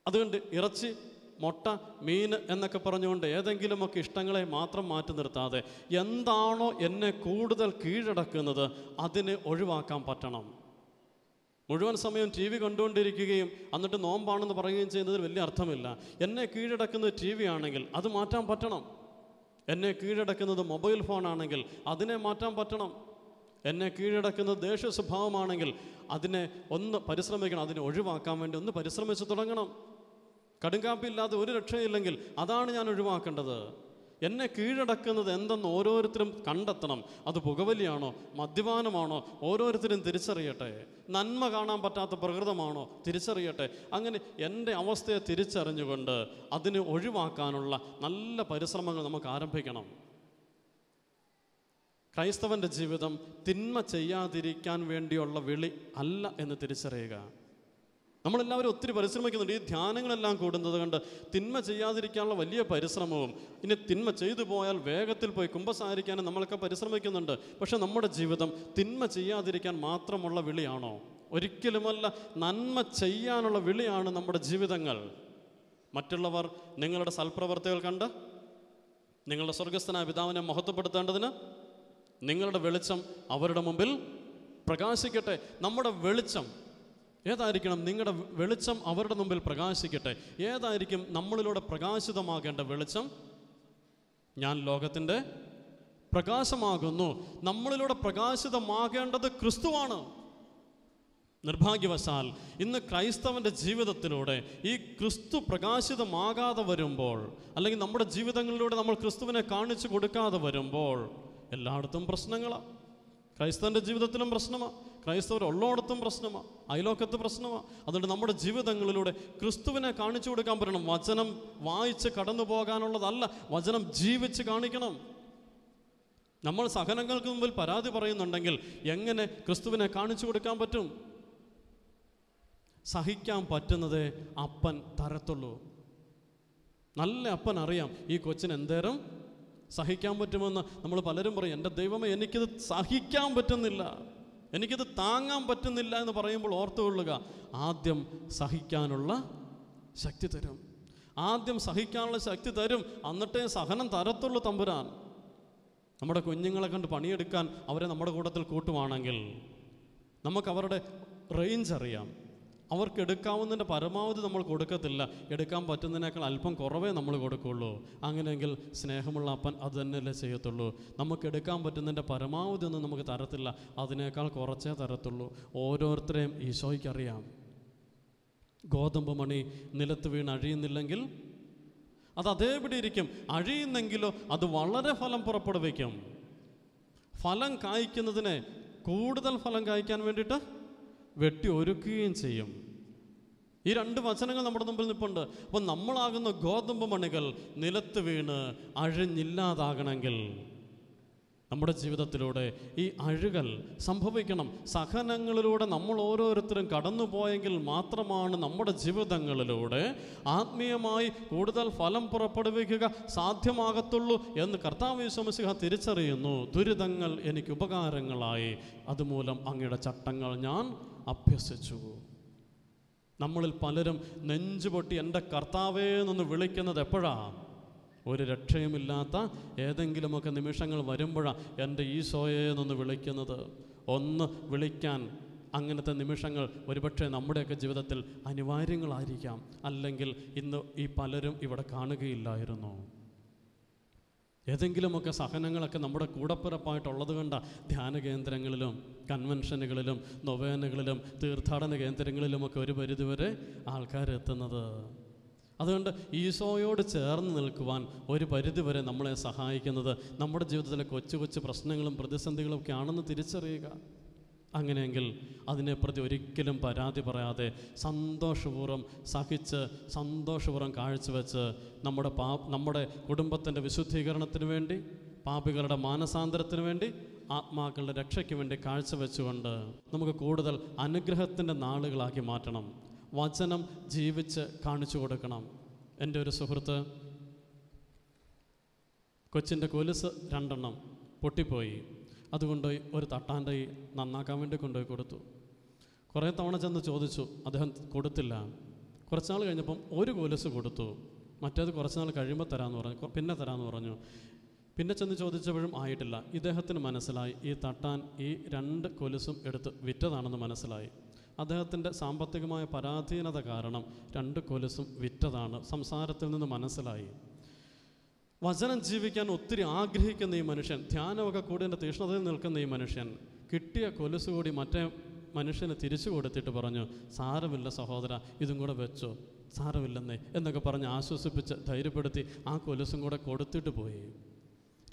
അതുകൊണ്ട് ഇറച്ചി മുട്ട മീൻ എന്നൊക്കെ പറഞ്ഞുകൊണ്ട് ഏതെങ്കിലുമൊക്കെ ഇഷ്ടങ്ങളെ മാത്രം മാറ്റി നിർത്താതെ എന്താണോ എന്നെ കൂടുതൽ കീഴടക്കുന്നത് അതിനെ ഒഴിവാക്കാൻ പറ്റണം. മുഴുവൻ സമയം ടി വി കണ്ടുകൊണ്ടിരിക്കുകയും എന്നിട്ട് നോമ്പാണെന്ന് പറയുകയും ചെയ്യുന്നതിൽ വലിയ അർത്ഥമില്ല. എന്നെ കീഴടക്കുന്നത് ടി വി ആണെങ്കിൽ അത് മാറ്റാൻ പറ്റണം. എന്നെ കീഴടക്കുന്നത് മൊബൈൽ ഫോണാണെങ്കിൽ അതിനെ മാറ്റാൻ പറ്റണം. എന്നെ കീഴടക്കുന്നത് ദേഷ്യ സ്വഭാവമാണെങ്കിൽ അതിനെ ഒന്ന് പരിശ്രമിക്കണം അതിനെ ഒഴിവാക്കാൻ വേണ്ടി ഒന്ന് പരിശ്രമിച്ച് തുടങ്ങണം. കടുങ്കാപ്പില്ലാതെ ഒരു രക്ഷയില്ലെങ്കിൽ അതാണ് ഞാൻ ഒഴിവാക്കേണ്ടത്. എന്നെ കീഴടക്കുന്നത് എന്തെന്ന് ഓരോരുത്തരും കണ്ടെത്തണം. അത് പുകവലിയാണോ? മദ്യപാനമാണോ? ഓരോരുത്തരും തിരിച്ചറിയട്ടെ. നന്മ കാണാൻ പറ്റാത്ത പ്രകൃതമാണോ? തിരിച്ചറിയട്ടെ. അങ്ങനെ എന്റെ അവസ്ഥയെ തിരിച്ചറിഞ്ഞുകൊണ്ട് അതിനെ ഒഴിവാക്കാനുള്ള നല്ല പരിശ്രമങ്ങൾ നമുക്ക് ആരംഭിക്കണം. ക്രൈസ്തവന്റെ ജീവിതം തിന്മ ചെയ്യാതിരിക്കാൻ വേണ്ടിയുള്ള വിളി അല്ല എന്ന് തിരിച്ചറിയുക. നമ്മളെല്ലാവരും ഒത്തിരി പരിശ്രമിക്കുന്നുണ്ട്. ഈ ധ്യാനങ്ങളെല്ലാം കൂടുന്നത് കണ്ട് തിന്മ ചെയ്യാതിരിക്കാനുള്ള വലിയ പരിശ്രമവും ഇനി തിന്മ ചെയ്തു പോയാൽ വേഗത്തിൽ പോയി കുമ്പസാരിക്കാനും നമ്മളൊക്കെ പരിശ്രമിക്കുന്നുണ്ട്. പക്ഷെ നമ്മുടെ ജീവിതം തിന്മ ചെയ്യാതിരിക്കാൻ മാത്രമുള്ള വിളിയാണോ? ഒരിക്കലുമല്ല നന്മ ചെയ്യാനുള്ള വിളിയാണ് നമ്മുടെ ജീവിതങ്ങൾ. മറ്റുള്ളവർ നിങ്ങളുടെ സൽപ്രവർത്തികൾ കണ്ട് നിങ്ങളുടെ സ്വർഗസ്ഥനായ പിതാവിനെ മഹത്വപ്പെടുത്തേണ്ടതിന് നിങ്ങളുടെ വെളിച്ചം അവരുടെ മുമ്പിൽ പ്രകാശിക്കട്ടെ. നമ്മുടെ വെളിച്ചം ഏതായിരിക്കണം നിങ്ങളുടെ വെളിച്ചം അവരുടെ മുമ്പിൽ പ്രകാശിക്കട്ടെ? ഏതായിരിക്കും നമ്മളിലൂടെ പ്രകാശിതമാകേണ്ട വെളിച്ചം? ഞാൻ ലോകത്തിന്റെ പ്രകാശമാകുന്നു. നമ്മളിലൂടെ പ്രകാശിതമാകേണ്ടത് ക്രിസ്തുവാണ്. നിർഭാഗ്യവശാൽ ഇന്ന് ക്രൈസ്തവന്റെ ജീവിതത്തിലൂടെ ഈ ക്രിസ്തു പ്രകാശിതമാകാതെ വരുമ്പോൾ അല്ലെങ്കിൽ നമ്മുടെ ജീവിതങ്ങളിലൂടെ നമ്മൾ ക്രിസ്തുവിനെ കാണിച്ചു കൊടുക്കാതെ വരുമ്പോൾ എല്ലായിടത്തും പ്രശ്നങ്ങളാണ് ക്രൈസ്തവന്റെ ജീവിതത്തിലും പ്രശ്നമാണ് ക്രൈസ്തവർ ഉള്ളോടത്തും പ്രശ്നമാണ് അയലോക്കത്ത് പ്രശ്നമാണ് അതുകൊണ്ട് നമ്മുടെ ജീവിതങ്ങളിലൂടെ ക്രിസ്തുവിനെ കാണിച്ചു കൊടുക്കാൻ പറ്റണം വചനം വായിച്ച് കടന്നു പോകാനുള്ളതല്ല വചനം ജീവിച്ച് കാണിക്കണം. നമ്മൾ സഹനങ്ങൾക്ക് മുമ്പിൽ പരാതി പറയുന്നുണ്ടെങ്കിൽ എങ്ങനെ ക്രിസ്തുവിനെ കാണിച്ചു കൊടുക്കാൻ പറ്റും? സഹിക്കാൻ പറ്റുന്നതേ അപ്പൻ തരത്തുള്ളൂ. നല്ല അപ്പൻ അറിയാം ഈ കൊച്ചിന് എന്തേരം സഹിക്കാൻ പറ്റുമെന്ന്. നമ്മൾ പലരും പറയും എന്റെ ദൈവമേ എനിക്കിത് സഹിക്കാൻ പറ്റുന്നില്ല. എനിക്കിത് താങ്ങാൻ പറ്റുന്നില്ല എന്ന് പറയുമ്പോൾ ഓർത്തുകൊള്ളുക. ആദ്യം സഹിക്കാനുള്ള ശക്തി തരും. ആദ്യം സഹിക്കാനുള്ള ശക്തി തരും. എന്നിട്ടേ സഹനം തരത്തുള്ളൂ തമ്പുരാൻ. നമ്മുടെ കുഞ്ഞുങ്ങളെ കണ്ട് പണിയെടുക്കാൻ അവരെ നമ്മുടെ കൂട്ടത്തിൽ കൂട്ടുവാണെങ്കിൽ നമുക്ക് അവരുടെ റേഞ്ച് അറിയാം. അവർക്ക് എടുക്കാവുന്നതിന്റെ പരമാവധി നമ്മൾ കൊടുക്കത്തില്ല. എടുക്കാൻ പറ്റുന്നതിനേക്കാൾ അല്പം കുറവേ നമ്മൾ കൊടുക്കുള്ളൂ. അങ്ങനെയെങ്കിൽ സ്നേഹമുള്ള അപ്പൻ അത് തന്നെയല്ലേ ചെയ്യത്തുള്ളൂ. നമുക്ക് എടുക്കാൻ പറ്റുന്നതിന്റെ പരമാവധി ഒന്നും നമുക്ക് തരത്തില്ല. അതിനേക്കാൾ കുറച്ചേ തരത്തുള്ളൂ. ഓരോരുത്തരെയും ഈശോയ്ക്കറിയാം. ഗോതമ്പ് മണി നിലത്ത് വീണ് അഴിയുന്നില്ലെങ്കിൽ അത് അതേപടി ഇരിക്കും. അഴിയുന്നെങ്കിലോ അത് വളരെ ഫലം പുറപ്പെടുവിക്കും. ഫലം കായ്ക്കുന്നതിന് കൂടുതൽ ഫലം കായ്ക്കാൻ വേണ്ടിയിട്ട് വെട്ടി ഒരുക്കുകയും ചെയ്യും. ഈ രണ്ട് വചനങ്ങൾ നമ്മുടെ മുമ്പിൽ നിൽപ്പുണ്ട്. അപ്പം നമ്മളാകുന്ന ഗോതമ്പ് മണികൾ നിലത്ത് വീണ് അഴിഞ്ഞില്ലാതാകണമെങ്കിൽ നമ്മുടെ ജീവിതത്തിലൂടെ ഈ അഴുകൽ സംഭവിക്കണം. സഹനങ്ങളിലൂടെ നമ്മൾ ഓരോരുത്തരും കടന്നു പോയെങ്കിൽ മാത്രമാണ് നമ്മുടെ ജീവിതങ്ങളിലൂടെ ആത്മീയമായി കൂടുതൽ ഫലം പുറപ്പെടുവിക്കുക സാധ്യമാകത്തുള്ളൂ എന്ന് കർത്താവ് യേശുമസിഹ തിരിച്ചറിയുന്നു. ദുരിതങ്ങൾ എനിക്ക് ഉപകാരങ്ങളായി. അതുമൂലം അങ്ങയുടെ ചട്ടങ്ങൾ ഞാൻ അഭ്യസിച്ചു. നമ്മളിൽ പലരും നെഞ്ചുപൊട്ടി എന്റെ കർത്താവേ എന്നൊന്ന് വിളിക്കുന്നത് എപ്പോഴാ? ഒരു രക്ഷയുമില്ലാത്ത ഏതെങ്കിലുമൊക്കെ നിമിഷങ്ങൾ വരുമ്പോഴാണ് എന്റെ ഈശോയെ എന്നൊന്ന് വിളിക്കുന്നത്. ഒന്ന് വിളിക്കാൻ അങ്ങനത്തെ നിമിഷങ്ങൾ ഒരുപക്ഷെ നമ്മുടെയൊക്കെ ജീവിതത്തിൽ അനിവാര്യങ്ങളായിരിക്കാം. അല്ലെങ്കിൽ ഇന്ന് ഈ പലരും ഇവിടെ കാണുകയില്ലായിരുന്നു. ഏതെങ്കിലുമൊക്കെ സഹനങ്ങളൊക്കെ നമ്മുടെ കൂടപ്പിറപ്പായിട്ടുള്ളത് കൊണ്ട് ധ്യാന കേന്ദ്രങ്ങളിലും കൺവെൻഷനുകളിലും നൊവേനകളിലും തീർത്ഥാടന കേന്ദ്രങ്ങളിലുമൊക്കെ ഒരു പരിധിവരെ ആൾക്കാരെത്തുന്നത് അതുകൊണ്ട് ഈശോയോട് ചേർന്ന് നിൽക്കുവാൻ ഒരു പരിധിവരെ നമ്മളെ സഹായിക്കുന്നത് നമ്മുടെ ജീവിതത്തിലെ കൊച്ചു കൊച്ചു പ്രശ്നങ്ങളും പ്രതിസന്ധികളും ഒക്കെ ആണെന്ന് തിരിച്ചറിയുക. അങ്ങനെയെങ്കിൽ അതിനെ പ്രതി ഒരിക്കലും പരാതി പറയാതെ സന്തോഷപൂർവം സഹിച്ച് സന്തോഷപൂർവം കാഴ്ചവെച്ച് നമ്മുടെ പാ നമ്മുടെ കുടുംബത്തിന്റെ വിശുദ്ധീകരണത്തിന് വേണ്ടി പാപികളുടെ മാനസാന്തരത്തിന് വേണ്ടി ആത്മാക്കളുടെ രക്ഷയ്ക്ക് വേണ്ടി കാഴ്ചവെച്ചുകൊണ്ട് നമുക്ക് കൂടുതൽ അനുഗ്രഹത്തിന്റെ നാളുകളാക്കി മാറ്റണം. വചനം ജീവിച്ച് കാണിച്ചു കൊടുക്കണം. എന്റെ ഒരു സുഹൃത്ത് കൊച്ചിന്റെ കൊലുസ് രണ്ടെണ്ണം പൊട്ടിപ്പോയി. അതുകൊണ്ട് ഒരു തട്ടാന്റെ നന്നാക്കാൻ വേണ്ടി കൊണ്ടുപോയി കൊടുത്തു. കുറേ തവണ ചെന്ന് ചോദിച്ചു അദ്ദേഹം കൊടുത്തില്ല. കുറച്ച് നാൾ കഴിഞ്ഞപ്പം ഒരു കൊലുസ് കൊടുത്തു. മറ്റേത് കുറച്ച് നാൾ കഴിയുമ്പോൾ തരാമെന്ന് പറഞ്ഞു പിന്നെ തരാമെന്ന് പറഞ്ഞു. പിന്നെ ചെന്ന് ചോദിച്ചപ്പോഴും ആയിട്ടില്ല. ഇദ്ദേഹത്തിന് മനസ്സിലായി. ഈ തട്ടാൻ ഈ രണ്ട് കൊലുസും എടുത്ത് വിറ്റതാണെന്ന് മനസ്സിലായി. അദ്ദേഹത്തിന്റെ സാമ്പത്തികമായ പരാധീനത കാരണം രണ്ട് കൊലുസും വിറ്റതാണ്. സംസാരത്തിൽ നിന്ന് മനസ്സിലായി. വചനം ജീവിക്കാൻ ഒത്തിരി ആഗ്രഹിക്കുന്ന ഈ മനുഷ്യൻ ധ്യാനമൊക്കെ കൂടി എന്റെ തീഷ്ണതയിൽ നിൽക്കുന്ന ഈ മനുഷ്യൻ കിട്ടിയ കൊലുസ് കൂടി മറ്റേ മനുഷ്യന് തിരിച്ചു കൊടുത്തിട്ട് പറഞ്ഞു സാരമില്ല സഹോദര ഇതും കൂടെ വെച്ചോ സാരമില്ലെന്നേ എന്നൊക്കെ പറഞ്ഞ് ആശ്വസിപ്പിച്ച് ധൈര്യപ്പെടുത്തി ആ കൊലുസും കൂടെ കൊടുത്തിട്ട് പോയി.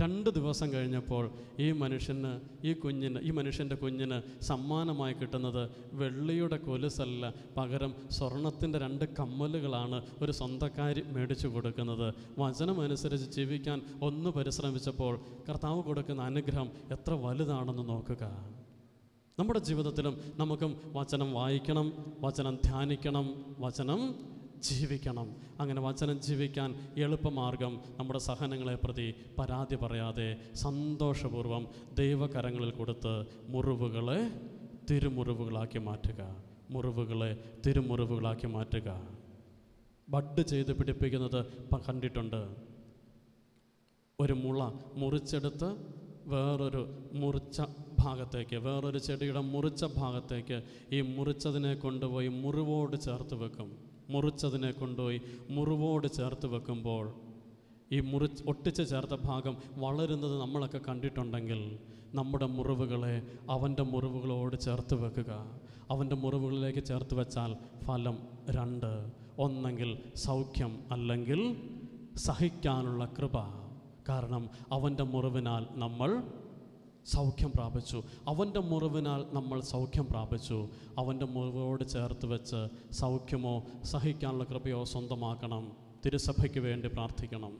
രണ്ട് ദിവസം കഴിഞ്ഞപ്പോൾ ഈ മനുഷ്യന് ഈ കുഞ്ഞിന് ഈ മനുഷ്യന്റെ കുഞ്ഞിന് സമ്മാനമായി കിട്ടുന്നത് വെള്ളിയുടെ കൊലുസല്ല. പകരം സ്വർണത്തിന്റെ രണ്ട് കമ്മലുകളാണ് ഒരു സ്വന്തക്കാരി മേടിച്ചു കൊടുക്കുന്നത്. വചനമനുസരിച്ച് ജീവിക്കാൻ ഒന്ന് പരിശ്രമിച്ചപ്പോൾ കർത്താവ് കൊടുക്കുന്ന അനുഗ്രഹം എത്ര വലുതാണെന്ന് നോക്കുക. നമ്മുടെ ജീവിതത്തിലും നമുക്കും വചനം വായിക്കണം വചനം ധ്യാനിക്കണം വചനം ജീവിക്കണം. അങ്ങനെ വചനം ജീവിക്കാൻ എളുപ്പമാർഗം നമ്മുടെ സഹനങ്ങളെ പ്രതി പരാതി പറയാതെ സന്തോഷപൂർവം ദൈവകരങ്ങളിൽ കൊടുത്ത് മുറിവുകളെ തിരുമുറിവുകളാക്കി മാറ്റുക. മുറിവുകളെ തിരുമുറിവുകളാക്കി മാറ്റുക. ബഡ് ചെയ്ത് പിടിപ്പിക്കുന്നത് കണ്ടിട്ടുണ്ട്. ഒരു മുള മുറിച്ചെടുത്ത് വേറൊരു മുറിച്ച ഭാഗത്തേക്ക് വേറൊരു ചെടിയുടെ മുറിച്ച ഭാഗത്തേക്ക് ഈ മുറിച്ചതിനെ കൊണ്ടുപോയി മുറിവോട് ചേർത്ത് വെക്കും. മുറിച്ചതിനെ കൊണ്ടുപോയി മുറിവോട് ചേർത്ത് വെക്കുമ്പോൾ ഈ മുറി ഒട്ടിച്ച് ചേർത്ത ഭാഗം വളരുന്നത് നമ്മളൊക്കെ കണ്ടിട്ടുണ്ടെങ്കിൽ നമ്മുടെ മുറിവുകളെ അവന്റെ മുറിവുകളോട് ചേർത്ത് വെക്കുക. അവന്റെ മുറിവുകളിലേക്ക് ചേർത്ത് വെച്ചാൽ ഫലം രണ്ട്. ഒന്നെങ്കിൽ സൗഖ്യം അല്ലെങ്കിൽ സഹിക്കാനുള്ള കൃപ. കാരണം അവന്റെ മുറിവിനാൽ നമ്മൾ സൗഖ്യം പ്രാപിച്ചു. അവന്റെ മുറിവിനാൽ നമ്മൾ സൗഖ്യം പ്രാപിച്ചു. അവന്റെ മുറിവോട് ചേർത്ത് വെച്ച് സൗഖ്യമോ സഹിക്കാനുള്ള കൃപയോ സ്വന്തമാക്കണം. തിരുസഭയ്ക്ക് വേണ്ടി പ്രാർത്ഥിക്കണം.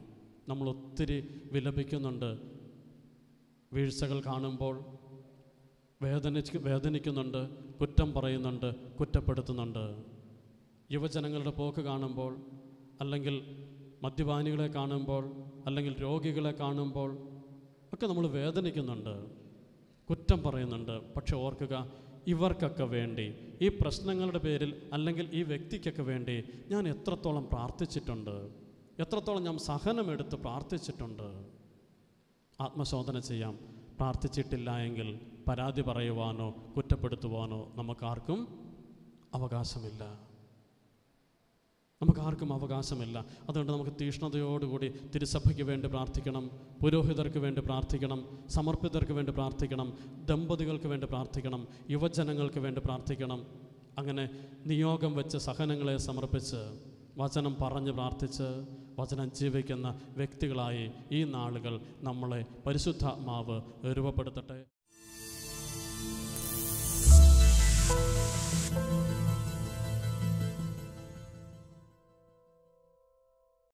നമ്മൾ ഒത്തിരി വിലപിക്കുന്നുണ്ട്. വീഴ്ചകൾ കാണുമ്പോൾ വേദനിച്ച് വേദനിക്കുന്നുണ്ട്. കുറ്റം പറയുന്നുണ്ട്. കുറ്റപ്പെടുത്തുന്നുണ്ട്. യുവജനങ്ങളുടെ പോക്ക് കാണുമ്പോൾ അല്ലെങ്കിൽ മദ്യപാനികളെ കാണുമ്പോൾ അല്ലെങ്കിൽ രോഗികളെ കാണുമ്പോൾ ഒക്കെ നമ്മൾ വേദനിക്കുന്നുണ്ട്. കുറ്റം പറയുന്നുണ്ട്. പക്ഷെ ഓർക്കുക ഇവർക്കൊക്കെ വേണ്ടി ഈ പ്രശ്നങ്ങളുടെ പേരിൽ അല്ലെങ്കിൽ ഈ വ്യക്തിക്കൊക്കെ വേണ്ടി ഞാൻ എത്രത്തോളം പ്രാർത്ഥിച്ചിട്ടുണ്ട്. എത്രത്തോളം ഞാൻ സഹനമെടുത്ത് പ്രാർത്ഥിച്ചിട്ടുണ്ട്. ആത്മശോധന ചെയ്യാം. പ്രാർത്ഥിച്ചിട്ടില്ല എങ്കിൽ പരാതി പറയുവാനോ കുറ്റപ്പെടുത്തുവാനോ നമുക്കാർക്കും അവകാശമില്ല. നമുക്കാർക്കും അവകാശമില്ല. അതുകൊണ്ട് നമുക്ക് തീഷ്ണതയോടുകൂടി തിരുസഭയ്ക്ക് വേണ്ടി പ്രാർത്ഥിക്കണം പുരോഹിതർക്ക് വേണ്ടി പ്രാർത്ഥിക്കണം സമർപ്പിതർക്ക് വേണ്ടി പ്രാർത്ഥിക്കണം ദമ്പതികൾക്ക് വേണ്ടി പ്രാർത്ഥിക്കണം യുവജനങ്ങൾക്ക് വേണ്ടി പ്രാർത്ഥിക്കണം. അങ്ങനെ നിയോഗം വെച്ച് സഹനങ്ങളെ സമർപ്പിച്ച് വചനം പറഞ്ഞ് പ്രാർത്ഥിച്ച് വചനം ജീവിക്കുന്ന വ്യക്തികളായി ഈ നാളുകൾ നമ്മളെ പരിശുദ്ധാത്മാവ് രൂപപ്പെടുത്തട്ടെ.